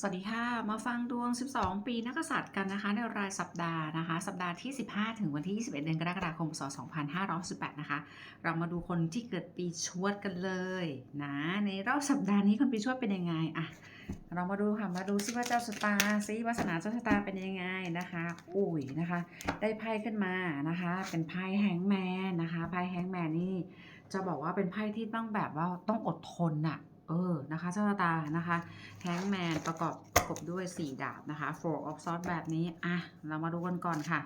สวัสดีค่ะ มาฟังดวง 12 ปีนักษัตริย์กันนะคะ ในรายสัปดาห์นะคะ สัปดาห์ที่ 15 ถึงวันที่ 21 เดือนกรกฎาคมพศ2518 นะคะ เรามาดูคนที่เกิดปีชวดกันเลยนะ ในรอบสัปดาห์นี้คนปีชวดเป็นยังไงอะเรามาดูค่ะ มาดูซิว่าเจ้าชะตาซิวาสนาเจ้าชะตาเป็นยังไงนะคะ อุ้ยนะคะ ได้ไพ่ขึ้นมานะคะ เป็นไพ่แฮงแมนนะคะ ไพ่แฮงแมนนี่จะบอกว่าเป็นไพ่ที่ต้องแบบว่าต้องอดทนน่ะ เออ นะคะ เจ้าตา นะคะแฮงแมนประกอบประกบด้วย 4 ดาบนะคะ four of swords แบบนี้ อะ เรามาดูกันก่อนค่ะ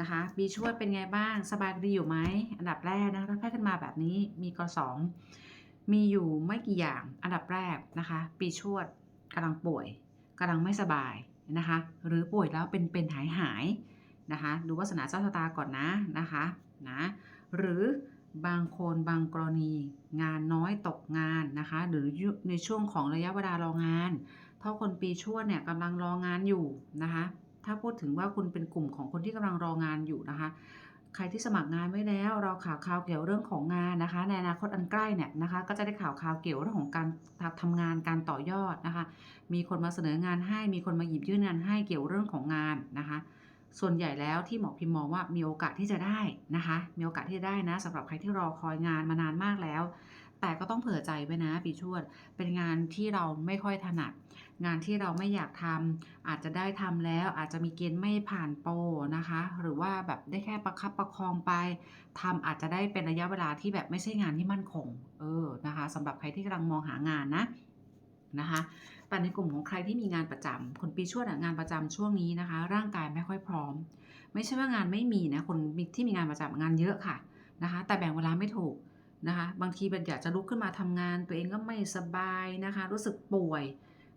นะคะปีชวดเป็นไงบ้าง สบายดีอยู่ไหม อันดับแรกนะคะถ้าไพ่ขึ้นมาแบบนี้ มีกสองมีอยู่ไม่กี่อย่าง อันดับแรกนะคะ ปีชวดกำลังป่วย กำลังไม่สบายนะคะ หรือป่วยแล้วเป็นเป็นหายหายนะคะ ดูวาสนาเจ้าชะตาก่อนนะนะคะ นะ หรือ บางคนบางกรณี งานน้อยตกงานนะคะ หรือในช่วงของระยะเวลารองานถ้าคนปีชวดเนี่ยกำลังรองานอยู่นะคะ ถ้าพูดถึงว่าคุณเป็นกลุ่มของคนที่กำลังรองานอยู่นะคะ ใครที่สมัครงานไว้แล้วเราข่าวข่าวเกี่ยวเรื่องของงานนะคะ ในอนาคตอันใกล้เนี่ยนะคะ ก็จะได้ข่าวข่าวเกี่ยวเรื่องของการทำงานการต่อยอดนะคะ มีคนมาเสนองานให้มีคนมาหยิบยื่นงานให้เกี่ยวเรื่องของงานนะคะ ส่วนใหญ่แล้วที่หมอพิมพ์มองว่ามีโอกาสที่จะได้นะคะ มีโอกาสที่จะได้นะสำหรับใครที่รอคอยงานมานานมากแล้ว แต่ก็ต้องเผื่อใจไว้นะปีชวด เป็นงานที่เราไม่ค่อยถนัด งานที่เราไม่อยากทำอาจจะได้ทำแล้วอาจจะมีเกณฑ์ไม่ผ่านโปรนะคะ หรือว่าแบบได้แค่ประคับประคองไปทำอาจจะได้เป็นระยะเวลาที่แบบไม่ใช่งานที่มั่นคง เออนะคะสำหรับใครที่กำลังมองหางานนะ นะคะแต่ในกลุ่มของใครที่มีงานประจำคนปีชวดงานประจำช่วงนี้นะคะ ร่างกายไม่ค่อยพร้อม ไม่ใช่ว่างานไม่มีนะคนที่มีงานประจำงานเยอะค่ะนะคะแต่แบ่งเวลาไม่ถูกนะคะบางทีมันอยากจะลุกขึ้นมาทำงาน ตัวเองก็ไม่สบายนะคะ รู้สึกป่วย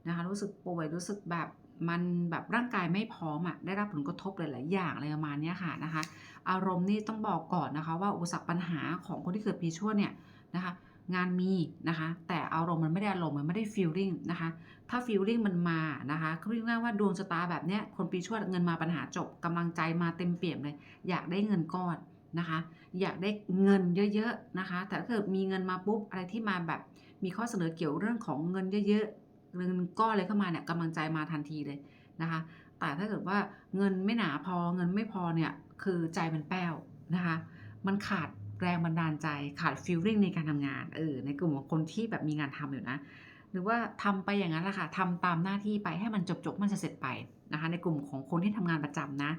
นะคะรู้สึกป่วยรู้สึกแบบมันแบบร่างกายไม่พร้อมอะได้รับผลกระทบหลายๆอย่างอะไรประมาณนี้ค่ะนะคะ อารมณ์นี่ต้องบอกก่อนนะคะ ว่าอุปสรรคปัญหาของคนที่เกิดปีชวดเนี่ยนะคะ งานมีนะคะ แต่อารมณ์มันไม่ได้อารมณ์มันไม่ได้ฟีลลิ่งนะคะ ถ้าฟีลลิ่งมันมานะคะเขาเรียกง่ายว่าดวงชะตาแบบเนี้ยคนปีชวดเงินมาปัญหาจบกำลังใจมาเต็มเปี่ยมเลย อยากได้เงินก้อนนะคะ อยากได้เงินเยอะๆนะคะ แต่ถ้าเกิดมีเงินมาปุ๊บอะไรที่มาแบบมีข้อเสนอเกี่ยวเรื่องของเงินเยอะๆเงินก้อนเลยเข้ามาเนี่ยกำลังใจมาทันทีเลยนะคะ แต่ถ้าเกิดว่าเงินไม่หนาพอเงินไม่พอเนี่ยคือใจมันแป้วนะคะ มันขาด แรงบันดาลใจขาดฟีลลิ่งในการทำงานเออในกลุ่มของคนที่แบบมีงานทำอยู่นะ หรือว่าทำไปอย่างนั้นแหละค่ะทำตามหน้าที่ไปให้มันจบๆมันจะเสร็จไปนะคะ ในกลุ่มของคนที่ทำงานประจำนะ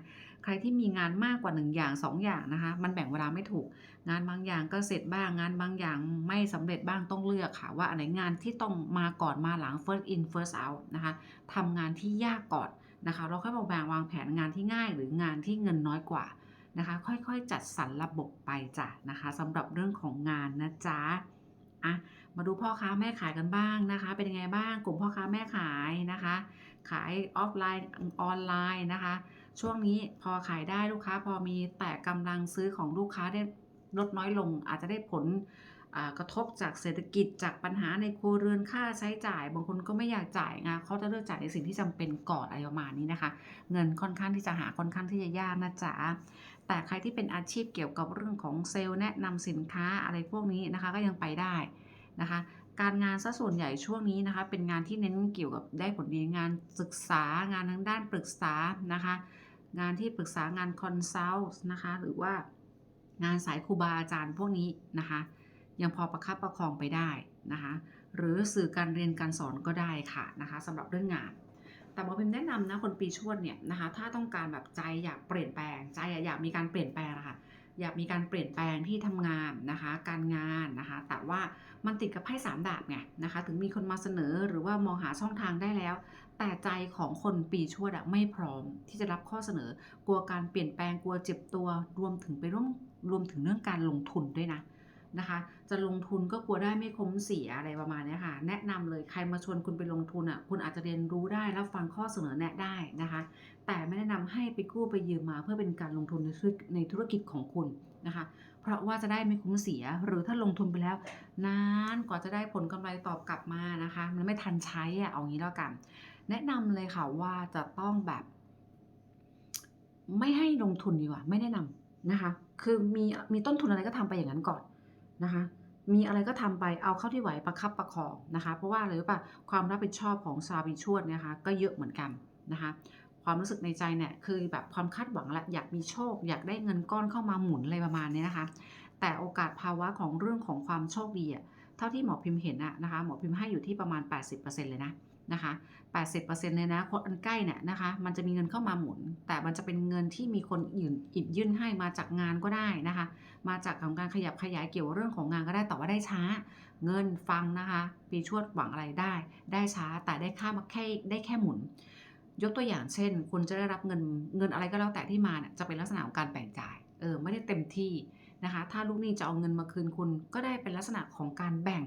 ใครที่มีงานมากกว่า 1 อย่าง 2 อย่างนะคะ มันแบ่งเวลาไม่ถูก งานบางอย่างก็เสร็จบ้าง งานบางอย่างไม่สำเร็จบ้างต้องเลือกค่ะ ว่าอันไหนงานที่ต้องมาก่อนมาหลัง first in first out นะคะทำงานที่ยากก่อนนะคะ เราค่อยมาแบ่งวางแผนงานที่ง่ายหรืองานที่เงินน้อยกว่า นะคะค่อยๆ จัดสรรระบบไปจ้ะนะคะสำหรับเรื่องของงานนะจ๊ะอะมาดูพ่อค้าแม่ขายกันบ้างนะคะ เป็นยังไงบ้างกลุ่มพ่อค้าแม่ขายนะคะ ขายออฟไลน์ออนไลน์นะคะ ช่วงนี้พอขายได้ลูกค้าพอมีแต่กำลังซื้อของลูกค้าได้ลดน้อยลง อาจจะได้ผลกระทบจากเศรษฐกิจจากปัญหาในครัวเรือนค่าใช้จ่าย บางคนก็ไม่อยากจ่ายงานเขาจะเลือกจ่ายในสิ่งที่จำเป็นก่อนอะไรประมาณนี้นะคะ เงินค่อนข้างที่จะหาค่อนข้างที่จะยากนะจ๊ะ แต่ใครที่เป็นอาชีพเกี่ยวกับเรื่องของเซลล์แนะนำสินค้าอะไรพวกนี้นะคะก็ยังไปได้นะคะ การงานซะส่วนใหญ่ช่วงนี้นะคะ เป็นงานที่เน้นเกี่ยวกับได้ผลดีงานศึกษางานทางด้านปรึกษานะคะ งานที่ปรึกษางานคอนซัลท์นะคะหรือว่างานสายครูบาอาจารย์พวกนี้นะคะ ยังพอประคับประคองไปได้นะคะ หรือสื่อการเรียนการสอนก็ได้ค่ะนะคะสำหรับเรื่องงาน แต่หมอพิมแนะนำนะคนปีชวดเนี่ยนะคะ ถ้าต้องการแบบใจอยากเปลี่ยนแปลงใจอยากมีการเปลี่ยนแปลงนะคะอยากมีการเปลี่ยนแปลงที่ทำงานนะคะ การงานนะคะ แต่ว่ามันติดกับไพ่สามดาบไงนะคะ ถึงมีคนมาเสนอหรือว่ามองหาช่องทางได้แล้ว แต่ใจของคนปีชวดอะไม่พร้อมที่จะรับข้อเสนอ กลัวการเปลี่ยนแปลงกลัวเจ็บตัวรวมถึงไปร่วมรวมถึงเรื่องการลงทุนด้วยนะ นะคะ จะลงทุนก็กลัวได้ไม่คุ้มเสียอะไรประมาณนี้ค่ะ แนะนำเลยใครมาชวนคุณไปลงทุนอะคุณอาจจะเรียนรู้ได้แล้วฟังข้อเสนอแนะได้นะคะ แต่ไม่แนะนำให้ไปกู้ไปยืมมาเพื่อเป็นการลงทุนในธุรในธุรกิจของคุณนะคะ เพราะว่าจะได้ไม่คุ้มเสียหรือถ้าลงทุนไปแล้ว นานกว่าจะได้ผลกำไรตอบกลับมานะคะ มันไม่ทันใช้อะเอางี้แล้วกัน แนะนำเลยค่ะว่าจะต้องแบบ ไม่ให้ลงทุนดีกว่า ไม่แนะนำนะคะ คือมีมีต้นทุนอะไรก็ทำไปอย่างนั้นก่อน นะคะ มีอะไรก็ทำไปเอาเข้าที่ไหวประคับประคองนะคะ เพราะว่าอะไรรู้ป่ะความรับผิดชอบของชาวปีชวดเนยนะคะ ก็เยอะเหมือนกันนะคะความรู้สึกในใจเนี่ยคือแบบความคาดหวังแหละอยากมีโชค อยากได้เงินก้อนเข้ามาหมุนอะไรประมาณนี้นะคะ แต่โอกาสภาวะของเรื่องของความโชคดีอะเท่าที่หมอพิมพ์เห็นอะนะคะ หมอพิมพ์ให้อยู่ที่ประมาณ 80%เลยนะ นะคะ80%เลยนะคนอันใกล้เนี่ยนะคะ มันจะมีเงินเข้ามาหมุน แต่มันจะเป็นเงินที่มีคนอื่นหยิบยื่นให้มาจากงานก็ได้นะคะ มาจากของการขยับขยายเกี่ยวกับเรื่องของงานก็ได้แต่ว่าได้ช้า เงินฟังนะคะ ปีชวดหวังอะไรได้ ได้ช้าแต่ได้ค่ามาแค่ได้แค่หมุน ยกตัวอย่างเช่น คุณจะได้รับเงินเงินอะไรก็แล้วแต่ที่มาเนี่ยจะเป็นลักษณะของการแบ่งจ่ายเออไม่ได้เต็มที่ นะคะ ถ้าลูกหนี้จะเอาเงินมาคืนคุณ ก็ได้เป็นลักษณะของการแบ่ง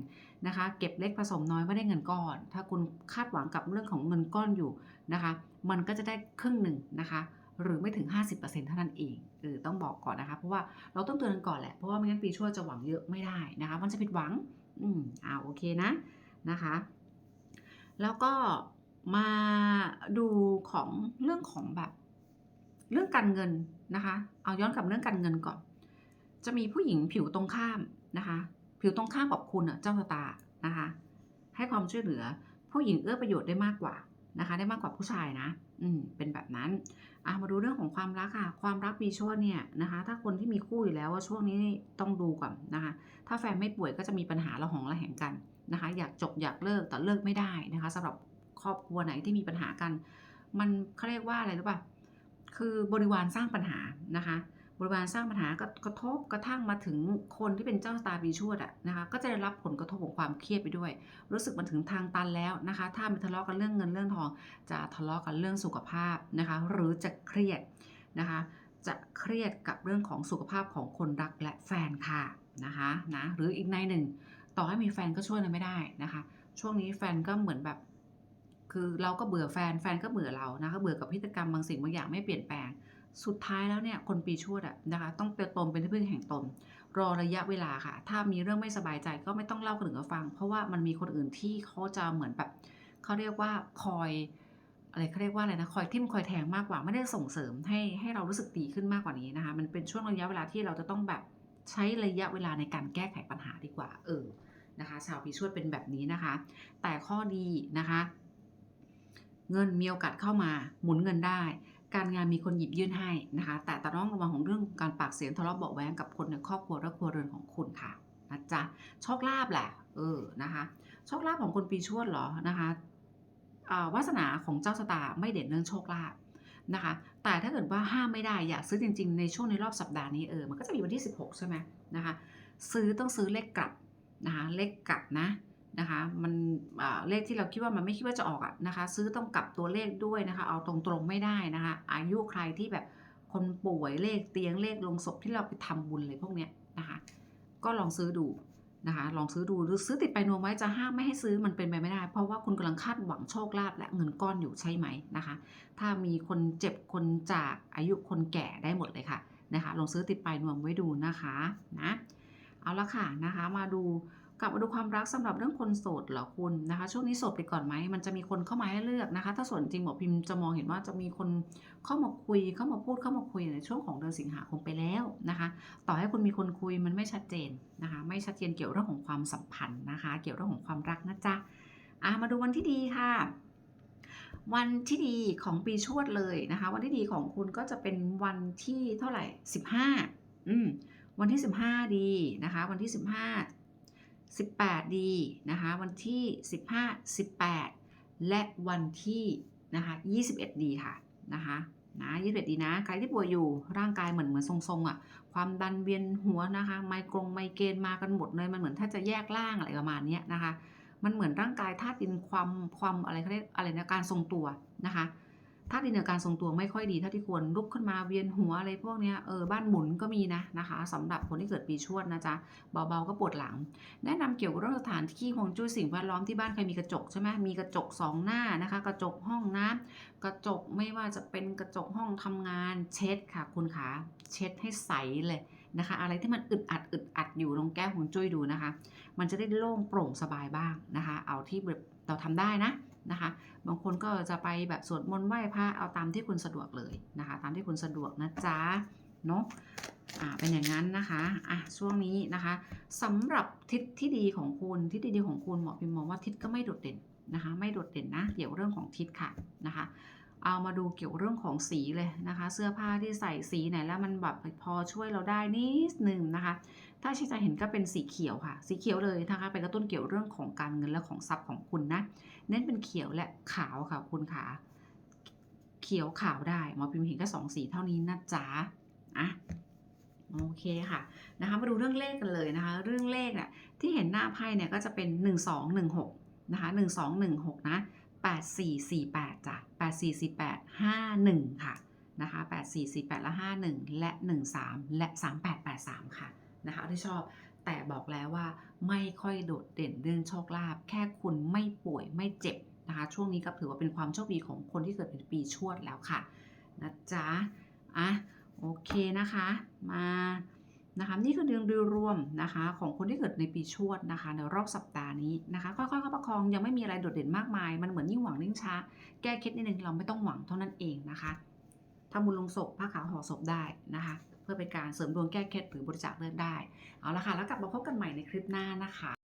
นะคะ เก็บเล็กผสมน้อยไม่ได้เงินก้อน ถ้าคุณคาดหวังกับเรื่องของเงินก้อนอยู่นะคะ มันก็จะได้ครึ่งหนึ่งนะคะ หรือไม่ถึง 50%เท่านั้นเองเออต้องบอกก่อนนะคะ เพราะว่าเราต้องเตือนกันก่อนแหละ เพราะว่าไม่งั้นปีชั่วจะหวังเยอะไม่ได้นะคะ มันจะผิดหวัง อืมอ่าโอเคนะนะคะ แล้วก็มาดูของเรื่องของแบบ เรื่องการเงินนะคะ เอาย้อนกลับเรื่องการเงินก่อน จะมีผู้หญิงผิวตรงข้ามนะคะ ผิวตรงข้ามกับคุณอะเจ้าชะตานะคะ ให้ความช่วยเหลือ ผู้หญิงเอื้อประโยชน์ได้มากกว่านะคะ ได้มากกว่าผู้ชายนะ อืมเป็นแบบนั้นอะมาดูเรื่องของความรักค่ะ ความรักปีช่วเนี่ยนะคะ ถ้าคนที่มีคู่อยู่แล้วว่าช่วงนี้ต้องดูก่อนนะคะ ถ้าแฟนไม่ป่วยก็จะมีปัญหาระหองระแหงกันนะคะ อยากจบอยากเลิกแต่เลิกไม่ได้นะคะสำหรับครอบครัวไหนที่มีปัญหากัน มันเขาเรียกว่าอะไรรู้ป่ะคือบริวารสร้างปัญหานะคะ ริวารสร้างปัญหาก็กระทบกระทั่งมาถึงคนที่เป็นเจ้าตาปีชวดอะนะคะก็จะได้รับผลกระทบของความเครียดไปด้วย รู้สึกมันถึงทางตันแล้วนะคะ ถ้ามีทะเลาะกันเรื่องเงินเรื่องทอง จะทะเลาะกันเรื่องสุขภาพนะคะ หรือจะเครียดนะคะ จะเครียดกับเรื่องของสุขภาพของคนรักและแฟนค่ะนะคะนะหรืออีกในหนึ่ง ต่อให้มีแฟนก็ช่วยอะไรไม่ได้นะคะ ช่วงนี้แฟนก็เหมือนแบบคือเราก็เบื่อแฟนแฟนก็เบื่อเรานะคะเบื่อกับพฤติกรรมบางสิ่งบางอย่างไม่เปลี่ยนแปลง สุดท้ายแล้วเนี่ยคนปีชวดอะนะคะต้องเติบโตเป็นที่พึ่งแห่งตนรอระยะเวลาค่ะ ถ้ามีเรื่องไม่สบายใจก็ไม่ต้องเล่าคนอื่นให้ฟัง เพราะว่ามันมีคนอื่นที่เขาจะเหมือนแบบเขาเรียกว่าคอยอะไรเขาเรียกว่าอะไรนะคอยทิ่มคอยแทงมากกว่าไม่ได้ส่งเสริมให้ให้เรารู้สึกดีขึ้นมากกว่านี้นะคะ มันเป็นช่วงระยะเวลาที่เราจะต้องแบบใช้ระยะเวลาในการแก้ไขปัญหาดีกว่า เออนะคะชาวปีชวดเป็นแบบนี้นะคะ แต่ข้อดีนะคะ เงินมีโอกาสเข้ามาหมุนเงินได้ การงานมีคนหยิบยื่นให้นะคะ แต่ต้องระวังของเรื่องการปากเสียงทะเลาะเบาแว้งกับคนในครอบครัวและครัวเรือนของคุณค่ะนะจ๊ะโชคลาภแหละ เออนะคะโชคลาภของคนปีชวดเหรอนะคะอ่าวาสนาของเจ้าชะตาไม่เด่นเรื่องโชคลาภนะคะ แต่ถ้าเกิดว่าห้ามไม่ได้อยากซื้อจริง ๆ ในช่วงในรอบสัปดาห์นี้เออมันก็จะมีวันที่ 16 ใช่ไหมนะคะ ซื้อต้องซื้อเลขกลับนะคะเลขกลับนะ นะคะมันเลขที่เราคิดว่ามันไม่คิดว่าจะออกอะนะคะซื้อต้องกลับตัวเลขด้วยนะคะเอาตรงๆไม่ได้นะคะอายุใครที่แบบคนป่วยเลขเตียงเลขลงศพที่เราไปทำบุญเลยพวกเนี้ยนะคะก็ลองซื้อดูนะคะลองซื้อดูหรือซื้อติดไปนวมไว้จะห้ามไม่ให้ซื้อมันเป็นไปไม่ได้ เพราะว่าคุณกำลังคาดหวังโชคลาภและเงินก้อนอยู่ใช่ไหมนะคะ ถ้ามีคนเจ็บคนจากอายุคนแก่ได้หมดเลยค่ะนะคะลองซื้อติดไปนวมไว้ดูนะคะนะเอาละค่ะนะคะมาดู กลับมาดูความรักสำหรับเรื่องคนโสดเหรอคุณนะคะ ช่วงนี้โสดไปก่อนไหมมันจะมีคนเข้ามาให้เลือกนะคะ ถ้าส่วนจริงหมอพิมพ์จะมองเห็นว่าจะมีคนเข้ามาคุยเข้ามาพูดเข้ามาคุยในช่วงของเดือนสิงหาคมไปแล้วนะคะ ต่อให้คุณมีคนคุยมันไม่ชัดเจนนะคะ ไม่ชัดเจนเกี่ยวเรื่องของความสัมพันธ์นะคะ เกี่ยวเรื่องของความรักนะจ๊ะอะมาดูวันที่ดีค่ะวันที่ดีของปีชวดเลยนะคะ วันที่ดีของคุณก็จะเป็นวันที่เท่าไหร่ 15 อืมวันที่ 15 ดีนะคะ วันที่15 18 ดีนะคะ วันที่ 15 18 และวันที่นะคะ21 ดีค่ะนะคะนะ21 ดีนะใครที่ป่วยอยู่ร่างกายเหมือนเหมือนทรงๆอะความดันเวียนหัวนะคะไมกรงไมเกรนมากันหมดเลยมันเหมือนถ้าจะแยกร่างอะไรประมาณนี้นะคะ มันเหมือนร่างกายธาตุดินความความอะไรเขาเรียกอะไรนะการทรงตัวนะคะ ธาตุดินในการทรงตัวไม่ค่อยดีเท่าที่ควรลุกขึ้นมาเวียนหัวอะไรพวกเนี้ยเออบ้านหมุนก็มีนะนะคะสำหรับคนที่เกิดปีชวดนะจ๊ะเบาๆก็ปวดหลัง แนะนำเกี่ยวกับเรื่องสถานที่ฮวงจุ้ยสิ่งแวดล้อมที่บ้านใครมีกระจกใช่ไหมมีกระจกสองหน้านะคะ กระจกห้องน้ำกระจกไม่ว่าจะเป็นกระจกห้องทำงานเช็ดค่ะคุณขาเช็ดให้ใสเลยนะคะ อะไรที่มันอึดอัดอึดอัดอยู่ลองแก้ฮวงจุ้ยดูนะคะ มันจะได้โล่งโปร่งสบายบ้างนะคะ เอาที่แบบเราทำได้นะ นะคะ บางคนก็จะไปแบบสวดมนต์ไหว้พระเอาตามที่คุณสะดวกเลยนะคะ ตามที่คุณสะดวกนะจ๊ะเนาะอ่าเป็นอย่างนั้นนะคะอะช่วงนี้นะคะสำหรับทิศที่ดีของคุณทิศที่ดีของคุณหมอพิมมองว่าทิศก็ไม่โดดเด่นนะคะ ไม่โดดเด่นนะเกี่ยวเรื่องของทิศค่ะนะคะ เอามาดูเกี่ยวเรื่องของสีเลยนะคะ เสื้อผ้าที่ใส่สีไหนแล้วมันแบบพอช่วยเราได้นิดนึงนะคะ ถ้าชิจะเห็นก็เป็นสีเขียวค่ะ สีเขียวเลยนะคะไปกระตุ้นเกี่ยวเรื่องของการเงินและของทรัพย์ของคุณนะ เน้นเป็นเขียวและขาวค่ะคุณขาเขียวขาวได้หมอพิมพ์เห็นแค่สองสีเท่านี้นะจ๊ะอะโอเคค่ะนะคะมาดูเรื่องเลขกันเลยนะคะ เรื่องเลขเนี่ยที่เห็นหน้าไพ่เนี่ยก็จะเป็น 1 2 1 6นะคะ1 2 1 6นะ8 4 4 8จ้ะ 8 4 4 8 5 1 ค่ะนะคะ8 4 4 8และ51 และ 13 และ 3883 ค่ะนะคะที่ชอบแต่บอกแล้วว่าไม่ค่อยโดดเด่นเรื่องโชคลาภแค่คุณไม่ป่วยไม่เจ็บนะคะช่วงนี้ก็ถือว่าเป็นความโชคดีของคนที่เกิดเป็นปีชวดแล้วค่ะนะจ๊ะอะโอเคนะคะมา นะคะนี่คือเดือนโดยรวมนะคะของคนที่เกิดในปีชวดนะคะในรอบสัปดาห์นี้นะคะค่อยๆเข้าประคองยังไม่มีอะไรโดดเด่นมากมาย มันเหมือนยิ่งหวังยิ่งช้า แก้เคล็ดนิดนึงเราไม่ต้องหวังเท่านั้นเองนะคะทำบุญลงศพผ้าขาวห่อศพได้นะคะเพื่อเป็นการเสริมดวงแก้เคล็ดหรือบริจาคเลือดได้เอาละค่ะแล้วกลับมาพบกันใหม่ในคลิปหน้านะคะ